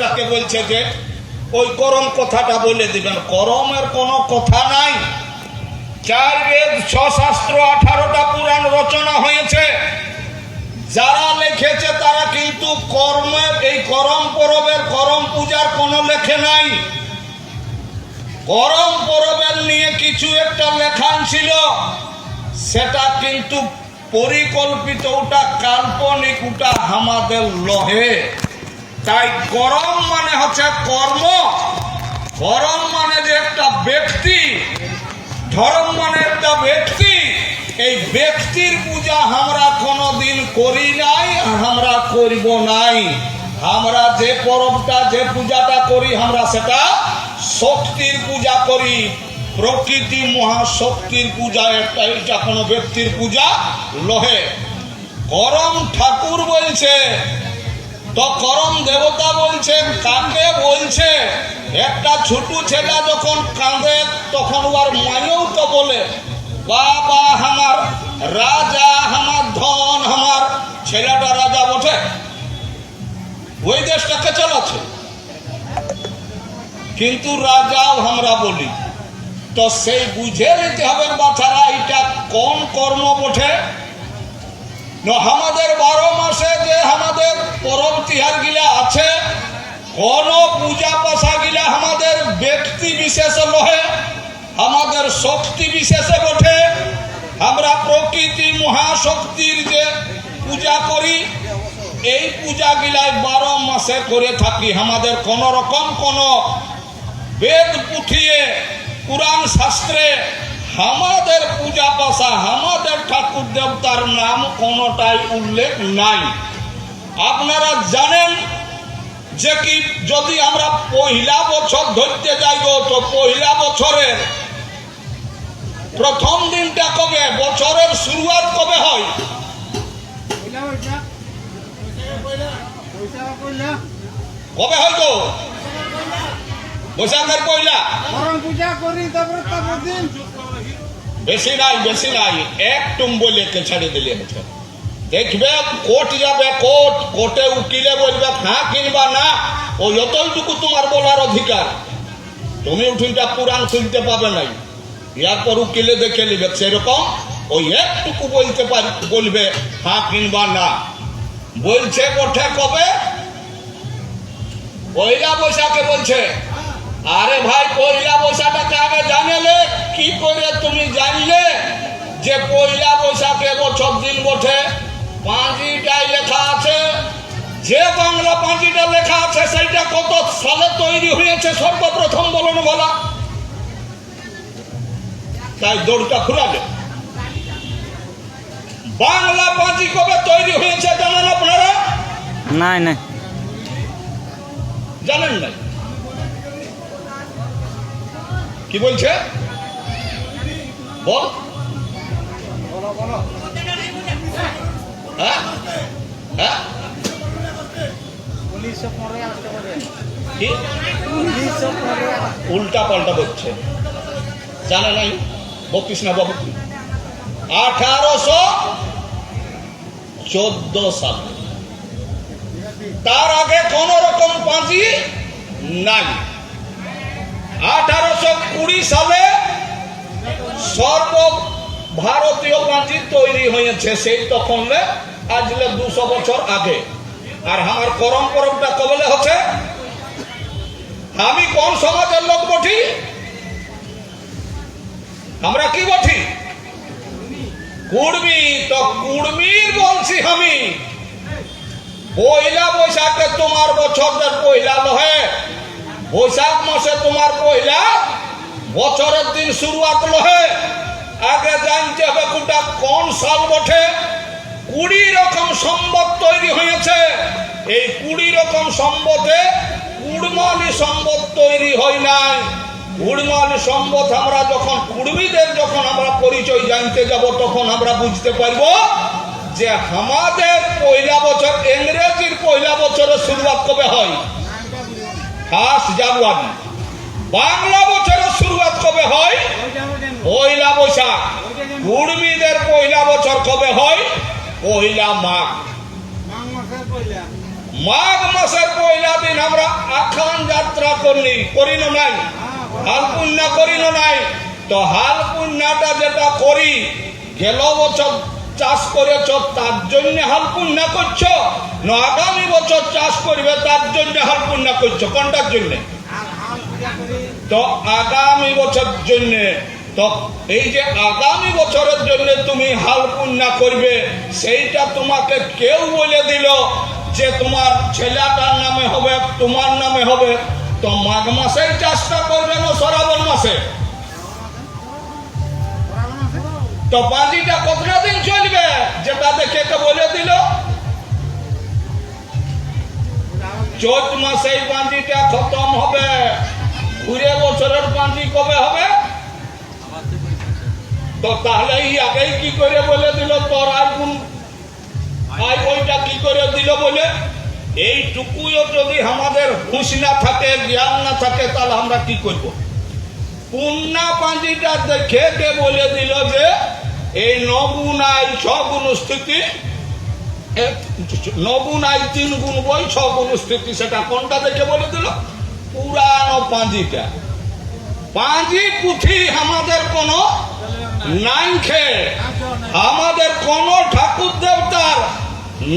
বেদটাকে বলছে যে, ওই করম কথাটা বলে দিবেন। করমের কোনো কথা নাই। চার বেদ ছ শাস্ত্র আঠারোটা পুরাণ রচনা হয়েছে। যারা লিখেছে তারা কিন্তু কর্মের, এই করম পরবের, করম পূজার কোনো লেখে নাই। করম পরবের নিয়ে কিছু একটা লেখান ছিল। সেটা কিন্তু পরিকল্পিত, ওটা কাল্পনিক, ওটা আমাদের লহে। তাই করম মানে হচ্ছে কর্ম। করম মানে যে একটা ব্যক্তি, ধর্ম মানে একটা ব্যক্তি। এই ব্যক্তির পূজা আমরা কোনোদিন করি নাই, আমরা করব নাই। আমরা যে পরবটা, যে পূজাটা করি, আমরা সেটা শক্তির পূজা করি। প্রকৃতি মহাশক্তির পূজা, একটা এটা কোনো ব্যক্তির পূজা লহে। করম ঠাকুর বলছে তো করম দেবতা বলছেন কাকে বলছে? একটা ছোট ছেলে যখন কাঁদে, তখন ওর মায়েও তো বলে, বাবা আমার, রাজা আমার, ধন আমার, ছেলেটা রাজা বটে। ওই দেশটাকে চালাচ্ছে কিন্তু রাজাও আমরা বলি, তো সেই বুঝে নিতে হবে বাচ্চারা এটা কোন কর্ম না আমাদের বারো মাসে যে আমাদের পরব তিহার গিলা আছে কোন পূজা পাশা গিলা আমাদের ব্যক্তি বিশেষ লহে আমাদের শক্তি বিশেষে বটে। আমরা প্রকৃতি মহাশক্তির যে পূজা করি, এই পূজা গিলাই বারো মাসে করে থাকি। আমাদের কোন রকম কোন বেদ পুঠিয়ে পুরাণ শাস্ত্রে আমাদের পূজা পাশা আমাদের ঠাকুর দেবতার নাম কোনোটাই উল্লেখ নাই। আপনারা জানেন যে কি যদি আমরা পহিলা বছর ধরতে যাই গো তো পহিলা বছরের প্রথম দিনটা কবে? বছরের শুরুয়াত কবে হয়? কবে হয় গো? বৈশাখের পয়লা। পূজা করি তারপরে তারপর বেশি নাই বেশি নাই এক লেকে ছেড়ে দিলে বছর দেখবে কোর্ট যাবে কোর্ট কোর্টে উকিলে বলবে হ্যাঁ কিনবা না? ওই যতটুকু তোমার বলার অধিকার। তুমি উঠিনটা পুরাণ শুনতে পাবে নাই। এরপর উকিলে দেখে নিবে সেরকম ওই একটুকু বলতে পারি বলবে হ্যাঁ কিনবা না। বলছে কোঠে কবে? পয়লা বৈশাখে বলছে। আরে ভাই পয়লা বৈশাখটাকে আগে জানেলে কি করে তুমি জানলে যে পয়লা বৈশাখে বছর দিন বটে পাঁচিটাই লেখা আছে যে বাংলা পাঁচিটা লেখা আছে সেইটা কত সালে তৈরি হয়েছে সর্বপ্রথম বলুন বলা। তাই দৌড়টা ঘুরাবে বাংলা পাঁচি কবে তৈরি হয়েছে জানেন আপনারা? নাই নাই। জানেন না কি বলছে? বল। হ্যাঁ? হ্যাঁ? উল্টা পাল্টা বলছে জানে নাই? বকিস না বাবু। আঠারোশো চোদ্দ সালে। তার আগে কোন রকম পাঁচি নাই। আঠারোশো কুড়ি সালে সর্ব ভারতীয় পাঁচি তৈরি হয়েছে, সেই তখন আজলে দুশো বছর আগে। আর আমার করম পরবটা কবলে হচ্ছে, আমি কোন সমাজের লোক বঠি আমরা কি বঠি কুড়মি তো কুড়মির বলছি আমি। পয়লা বৈশাখে তোমার বছরের পয়লা লহে বৈশাখ মাসে তোমার পয়লা বছরের দিন শুরুয়াত লহে। আগে জানতে হবে কোনটা কোন সাল বটে কুড়ি রকম সম্বত তৈরি হয়েছে। এই কুড়ি রকম সম্বতে কুড়মালি সম্বত তৈরি হয় নাই। কুড়মালি সম্বত আমরা যখন কুড়মিদের যখন আমরা পরিচয় জানতে যাব, তখন আমরা বুঝতে পারব যে আমাদের পয়লা বছর ইংরেজির পয়লা বছরের শুরুয়াত কবে হয়। ফার্স্ট জানুয়ারি বাংলা বছরের শুরুয়াত কবে হয়? পয়লা বৈশাখ। কুর্মীদের পয়লা বছর কবে হয়? পয়লা মাঘ। মাঘ মাসের পয়লা দিন আমরা আখান যাত্রা করি করি না নাই। হাল করি না নাই। তো হাল যেটা করি, গেল বছর চাষ করেছ, তার জন্য হাল পুণ্য করছ। না, আগামী বছর চাষ করবে, তার জন্য হাল পুণ্য করছ। কোনটার জন্য? তো আগামী বছর জন্য, তো এই যে আগামী বছরের জন্য তুমি হাল পুণ্য করবে, সেইটা তোমাকে কেউ বলে দিল যে তোমার ছেলেটার নামে হবে, তোমার নামে হবে। তো মাঘ মাসেই চাষটা করবে না, শ্রাবণ মাসে? তো কতটা দিন চলবে যেটা দেখে কে বলে দিল চৈত মাসে এই পাঁচিটা খতম হবে ঘুরে বছরের পাঁচি কবে হবে তো তাহলে এই আগেই কি করে বলে দিল তোর আর কোন আই ওইটা কি করে দিল বলে এইটুকুও যদি আমাদের হুঁশ না থাকে জ্ঞান না থাকে তাহলে আমরা কি করব পুন্না পাঁজিটা দেখে কে বলে দিল যে এই নগুনাই ছ গুণ স্থিতি নগুনাই তিন গুণ বই ছ গুণ স্থিতি, সেটা কোনটা দেখে বলে দিল? পুরানো পাঁজিটা। পাঁজি পুঁথি আমাদের কোনো খেয়ে, আমাদের কোন ঠাকুর দেবতার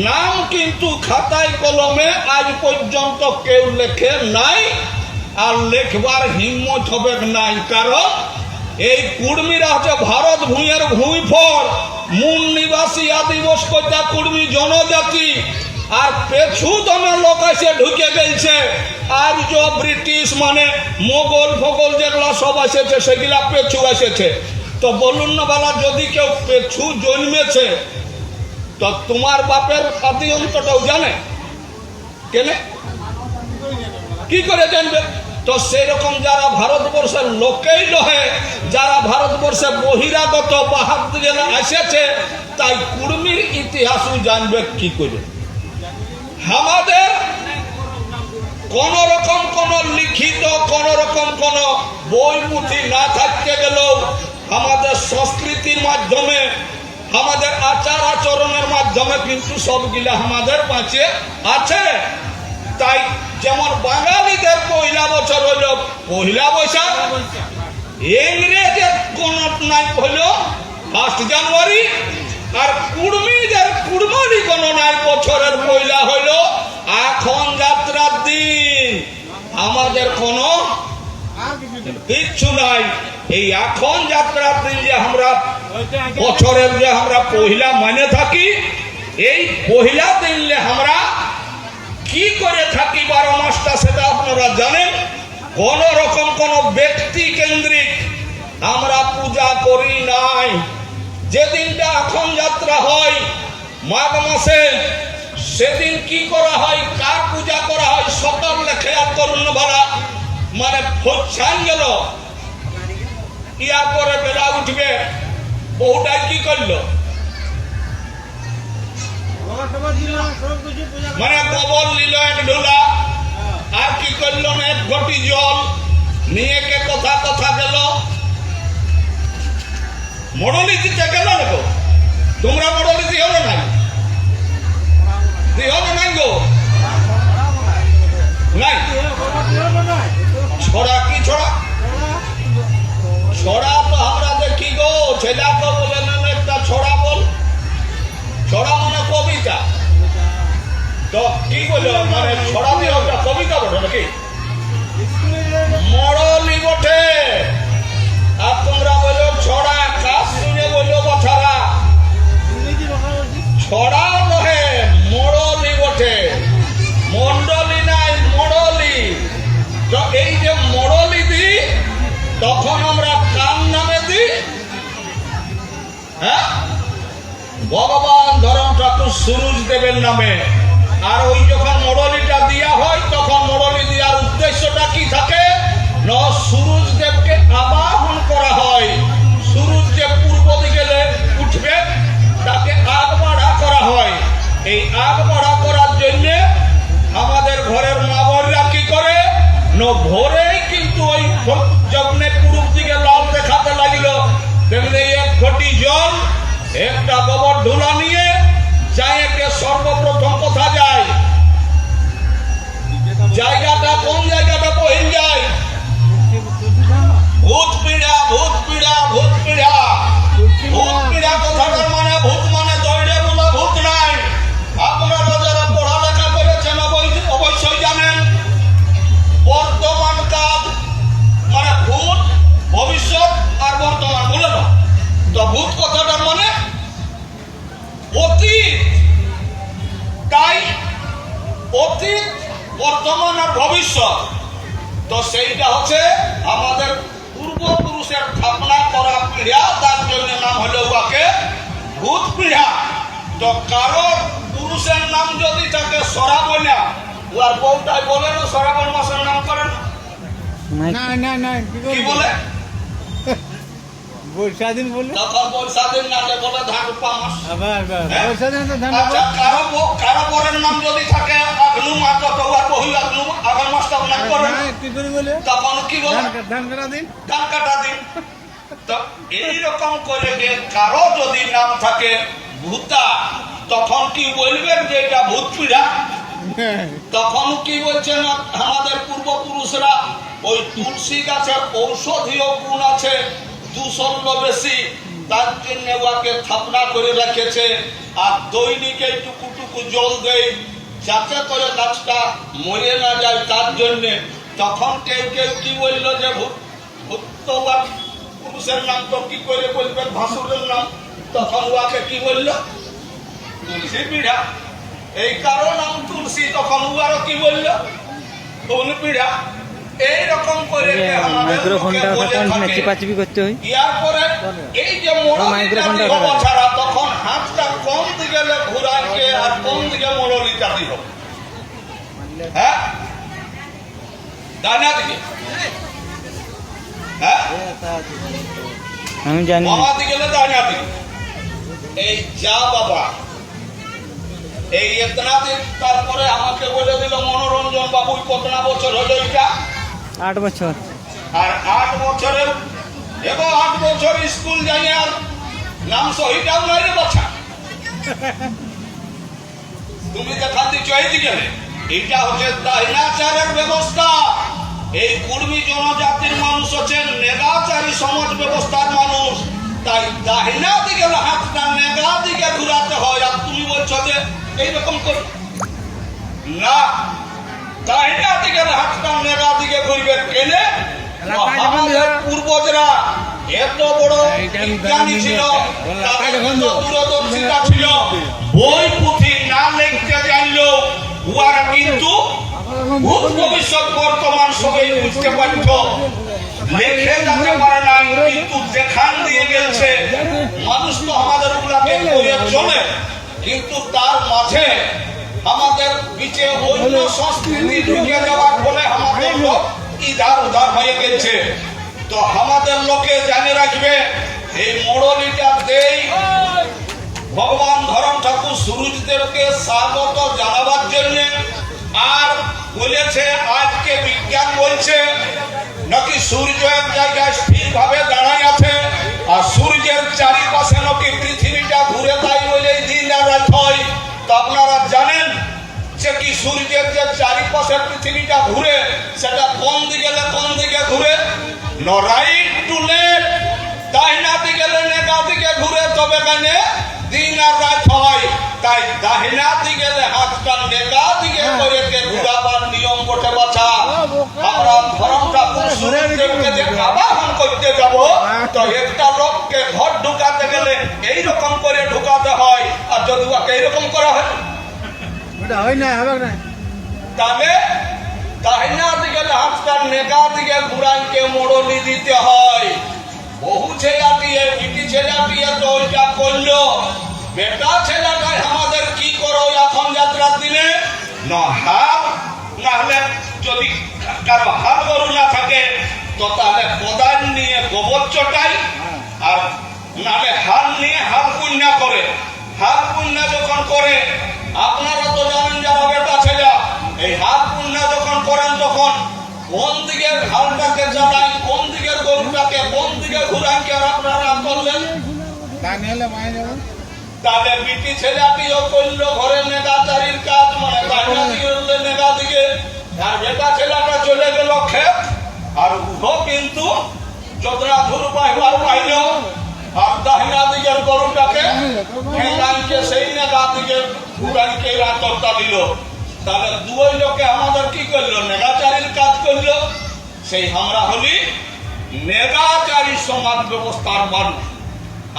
নাম কিন্তু খাতায় কলমে আজ পর্যন্ত কেউ লেখে নাই, আর লেখবার হিম্মত হবে নাই। কারণ এই কুর্মীরা হচ্ছে ভারত ভূঁয়ের ভূমিফল মূল নিবাসী আদিবাস কইতা কুর্মী জনজাতি, আর পেছু দমে লোক এসে ঢুকে গেছে আর যে ব্রিটিশ মানে মোগল ফগল যেগুলা সব এসেছে, সেগুলা পেছু এসেছে। তো বলুন না বালা, যদি কেউ পেছু জন্মেছে, তো তোমার বাপের আদি অন্তটাও জানে? কেনে? কি করে জানবে? তো সেরকম যারা ভারতবর্ষের লোকেই নহে, যারা ভারতবর্ষে বহিরাগত বাহার দিকে এসেছে, তাই কুর্মির ইতিহাসও জানবে কি করে। আমাদের কোন রকম কোন লিখিত কোন রকম কোন বই পুঁথি না থাকতে গেলেও আমাদের সংস্কৃতির মাধ্যমে, আমাদের আচার আচরণের মাধ্যমে কিন্তু সবগুলা আমাদের পাশে আছে। তাই যেমন বাঙালিদের পয়লা বছর হইল পহিলা বৈশাখ, ইংরেজের কোন নাই হইল ফার্স্ট জানুয়ারি আর কুর্মীদের কুর্মনি গণনায় বছরের পয়লা হইল এখন যাত্রার দিন। আমাদের কোনো কিচ্ছু নাই। এই এখন যাত্রার দিন যে আমরা বছরের যে আমরা পহিলা মানে থাকি, এই পহিলা দিনলে আমরা কি করে থাকি বারো মাসটা সেটা আপনারা জানেন? কোন রকম কোন ব্যক্তি কেন্দ্রিক আমরা পূজা করি নাই। যেদিনটা এখন যাত্রা হয়, মাঘ মাসে, সেদিন কি করা হয়, কার পূজা করা হয়, সকালে করুন না ভাড়া মানে ফোচ্ছান গেল। ইয়ার পরে বেলা উঠবে বহুটাই কি করল? মানে গোবর নিল এক ঢোলা আর কি করল এক ঘটি জল নিয়ে কে কথা কথা গেল? মরলি দিতে গেল না গো? তোমরা মরলি দিও না না গো? নাই। ছড়া কি ছড়া? ছড়া তো আমরা দেখি গো ছেলেকে বলে না একটা ছড়া বল। ছড়া মানে কবিতা। তো কি বলল? মানে ছড়া দিয়ে ওটা কবিতা বটে নাকি? মরলি বটে। আর তোমরা বলো, ছড়া কাজ শুনে বলল বছরা ছড়া নহে, মরলি বটে। মন্ডলি নাই, মরলি। তো এই যে মরলি দি, তখন আমরা কার নামে দিই হ্যাঁ? ভগবান ধরম ঠাকুর সুরুজ দেবের নামে। আর ওই যখন মরলিটা দিয়া হয়, তখন মরলি দেওয়ার উদ্দেশ্যটা কি থাকে? না সুরুজ দেবকে আবাহন করা হয়। সুরুজ যে পূর্ব দিকে উঠবে, তাকে আগ বাড়া করা হয়। এই আগ বাড়া করার জন্য আমাদের ঘরের মা বোনরা কি করে? না ভোরেই কিন্তু ওই যজ্ঞে পূর্ব দিকে লাল দেখাতে লাগিল। তেমনি এক ঘটি জল একটা গোবর ধুলা নিয়ে যাই একটা সর্বপ্রথম কথা হচ্ছে আমাদের পূর্বপুরুষের স্থাপনা করা পিঢ়া তার জন্য নাম হলো উহাকে ভূত পিঢ়া তো কারও পুরুষের নাম যদি থাকে সরাবনা উহার বউটাই বলে না সরাবন মাসের নাম করেন না। না না কি বলে? বর্ষা দিন বলে। দিন নালে বলে ধান হ্যাঁ? বর্ষা দিন তো ধান আচ্ছা কারও নাম যদি থাকে আগনু আগনু মাসটা কি করে বলে? তখন কি বলে? ধান কা- ধান কাটা দিন। ধান কাটা দিন। তো এইরকম করে যে কারও যদি নাম থাকে ভূতা তখন কি বলবেন যে এটা ভূত পীড়া তখন কি বলছেন আমাদের পূর্বপুরুষরা ওই তুলসী গাছের ঔষধীয় গুণ আছে দুশল্য বেশি, তার জন্য উহাকে স্থাপনা করে রেখেছে। আর দৈনিক এইটুকু টুকু জল দেয়, যাতে করে গাছটা মরে না যায়। তার জন্যে তখন কেউ কেউ কি বলল যে, ভূত ভূত তো পুরুষের নাম তো কি করে বলবেন ভাসুরের নাম। তখন উহাকে কি বলল? তুলসী পিঠা এই কারও নাম তুলসী, তখন উয়ারও কি বলল? কোন পিঠা মাইক্রোফোনটা তখন চিপাচিপি করতে হয়। এই যে মাইক্রোফোনটা ছাড়া তখন হাতটা কম দিকে ঘুরাইকে আর কম দিকে মোড়লিটা দিব হ্যাঁ? ডানা দিকে। হ্যাঁ? আমি জানি। না। দিকে না ডানা দিকে এই যা বাবা। এই এতনা দিন তারপরে আমাকে বলে দিল মনোরঞ্জন বাবু কতনা বছর হলো এটা? আট বছর। আর আট বছরের এবং আট বছর স্কুল যাই আর নাম সহিটাও নাই রে বাচ্চা তুমি দেখা দিচ্ছ এইদিকে এটা হচ্ছে দাহিনাচারের ব্যবস্থা। এই কুর্মী জনজাতির মানুষ হচ্ছেন নেগাচারী সমাজ ব্যবস্থার মানুষ। তাই দাহিনা দিকে হাতটা নেগা দিকে ঘুরাতে হয়। আর তুমি বলছো যে এইরকম কর। না দাহিনা দিকে হাতটা নেগা দিকে ঘুরবে কেনে? পূর্বজরা এত বড় বিজ্ঞানী ছিল দূরদর্শিতা ছিল। বই পুঁথি না লিখতে জানলো। উহারা কিন্তু ভবিষ্যৎ বর্তমান সবাই বুঝতে পারত। লেখে যেতে পারে না কিন্তু দেখান দিয়ে গেছে মানুষ তো আমাদের গুলাকে চলে। কিন্তু তার মাঝে আমাদের বিচে অন্য সংস্কৃতি ঢুকে যাওয়ার ফলে আমাদের লোক ইধার উধার হয়ে গেছে। তো আমাদের লোকে জানে রাখবে এই মোড়লিটা দেই। ভগবান ধরম ঠাকুর সুরুজদেরকে স্বাগত জানাবার জন্য আর বলেছে আজকে বিজ্ঞান বলছে নাকি সূর্য এক জায়গায় স্থির ভাবে দাঁড়ায় আছে আর সূর্যের চারিপাশে নাকি চারিপাশে পৃথিবীটা ঘুরে সেটা কোন দিকে গেলে কোন দিকে ঘুরে? রাইট টু লেফট দাহিনা দিকে গেলে নেগা দিকে ঘুরে তবে কেনে? দিন আর রাত হয় তাই দাহিনা দিকে গেলে হাতটা নেগা দিকে করে কে ঘুরাবার নিয়ম বটে বাছা? আমরা ধরমটা পুরুষদেরকে আবাহন করতে যাব তো একটা লোককে ঘর ঢুকাতে গেলে এই রকম করে ঢুকাতে হয় আর যদি ওকে এইরকম করা হয়? হয় না হবে না। তাহলে দাহিনা দিকে হাতটা নেগা দিকে ঘুরাইকে মোড়লি দিতে হয়। বহু ছেলা দিয়ে বিটি ছেলা দিয়ে তো ওইটা করল। বেটা ছেলেটাই আমাদের কি করো এখন যাত্রার দিনে? না হাল না হলে যদি কারও হাল গরু না থাকে, তো তাহলে কোদাল নিয়ে গোবর চটাই, আর নাহলে হাল নিয়ে হাল পুণ্যা করে হাল পুণ্যা যখন করে আপনারা তো জানেন যারা বেটা ছেলে এই হাল পুণ্যা যখন করেন তখন কোন দিকের হালটাকে জ্বালাই কোন দিকের গরুটাকে কোন দিকে ঘুরাইকে আর আপনারা করলেন তাহলে বিটি ছেলেটিও করল ঘরে নেগাচারির কাজ মানে বাইনা দিকে নেগা দিকে। আর বেটা ছেলেটা চলে গেল ক্ষেত আর উহ কিন্তু যতটা ধুর পাইবার পাইল। আর দাহিনা দিকের গরুটাকে সেই নেগা দিকে উড়াইকে রাতটা দিল। তাহলে দুই লোকে কি করল? নেগাচারীর কাজ করল? সেই আমরা হলি নেগাচারী সমাজ ব্যবস্থার মানুষ।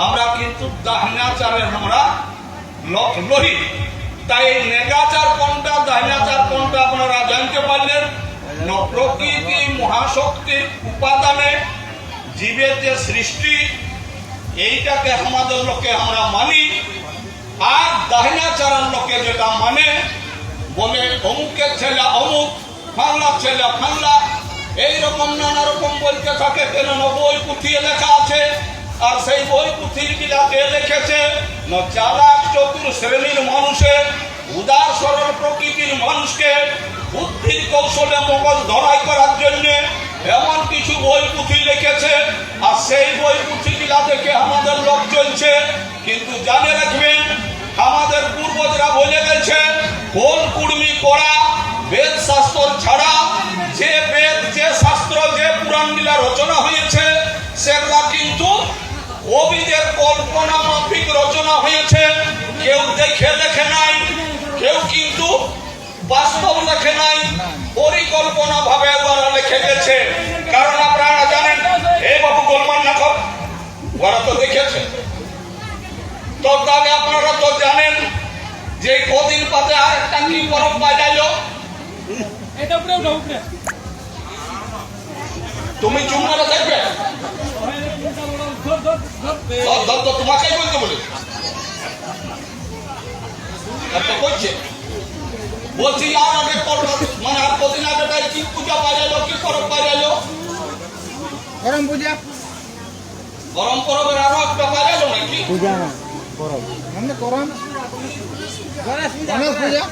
আমরা কিন্তু দাহিনাচারের আমরা লহি। তাই নেগাচার কোনটা দাহিনাচার কোনটা আপনারা জানতে পারলেন প্রকৃতি মহাশক্তির উপাদানে জীবের যে সৃষ্টি, এইটাকে আমাদের লোকে আমরা মানি। আর দাহিনাচারের লোকে যেটা মানে বলে অমুকের ছেলে অমুক ফাংলার ছেলে ফাংলা এইরকম নানা রকম বলতে থাকে কেননা বই পুঁথিয়ে লেখা আছে। আর সেই বই পুঁথির গিলাতে লিখেছে চালাক চতুর শ্রেণির মানুষের উদার সরল প্রকৃতির মানুষকে বুদ্ধির কৌশলে মগজ ধরাই করার জন্য এমন কিছু বই পুঁথি লিখেছে। আর সেই বই পুঁথি গিলা দেখে আমাদের লোক চলছে? কিন্তু জানে রাখবেন আমাদের পূর্বজরা বলে গেছে কোন কুর্মি করা বেদ শাস্ত্র ছাড়া, যে বেদ, যে শাস্ত্র, যে পুরাণ লীলা রচনা হয়েছে সেগুলা কিন্তু কবিদের কল্পনা মাফিক রচনা হয়েছে। কেউ দেখে দেখে নাই, কেউ কিন্তু বাস্তব লেখে নাই পরিকল্পনা ভাবে ওরা লিখে গেছে। কারণ আপনারা জানেন এই বাবু গোলমান না ওরা তো দেখেছে। তো তাহলে আপনারা তো জানেন যে কদিন পাতে আর একটা কি পরব বাজাইলো তুমি চুপ মেরে থাকবে তোমাকেই বলতে করছে। বলছি আর আগে মানে আর কদিন আগে তাই কি পূজা বাজাইলো কি পরব বাজাইলো করম পূজা। গরম পরবের আরও একটা বাজাইলো নাকি? পূজা না। পরব মানে করম গণেশ পূজা।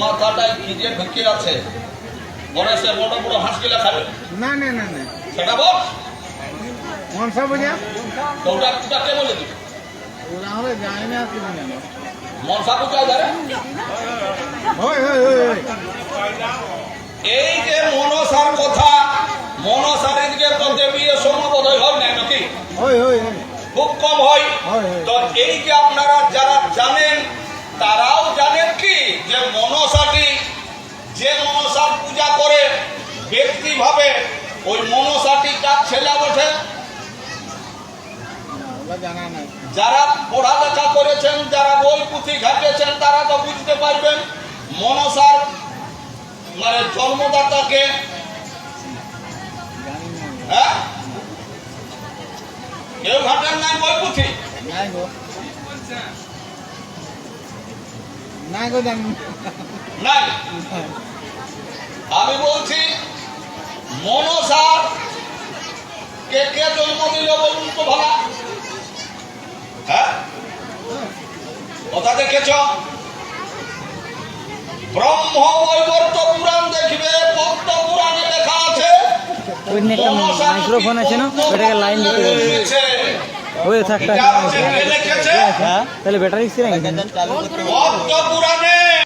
মাথাটায় ভিজে ঢুকে আছে। গণেশের বড় বড় হাঁসগুলা খাবে। না না না না। সেটা বল। মনসা পূজা? ওটা ওটা কে বলে দিবে? ওরা আমরা জানি না কি জানি না। মনসা পূজা ধরে? হয় হয় হয় এই যে মনসার কথা মনসারের দিকে তো দেবীর সম্ভব হয় না নাকি হয় হয় হয় খুব কম হয়। তো এই যে আপনারা যারা জানেন তারাও জানেন কি যে মনসাটি যে মনসার পূজা করে ব্যক্তি ভাবে ওই মনসাটি কার ছেলে ওরা যারা পড়ালেখা করেছেন যারা বই পুঁথি ঘাটেছেন তারা তো বুঝতে পারবেন মনসার মানে জন্মদাতাকে হ্যাঁ? কেউ ঘাটেন নাই বই পুঁথি নাই গো। নাই গো নাই। আমি বলছি মনসার কে কে জন্ম দিল বলুন তো ভালা। হ্যাঁ? কথা দেখেছ? ব্রহ্ম বৈবর্ত পুরাণ ওই নিয়ে একটা মাইক্রোফোন আছে না ওটাকে লাইন দিতে। ওই লিখেছে? হ্যাঁ তাহলে ব্যাটারি ছিল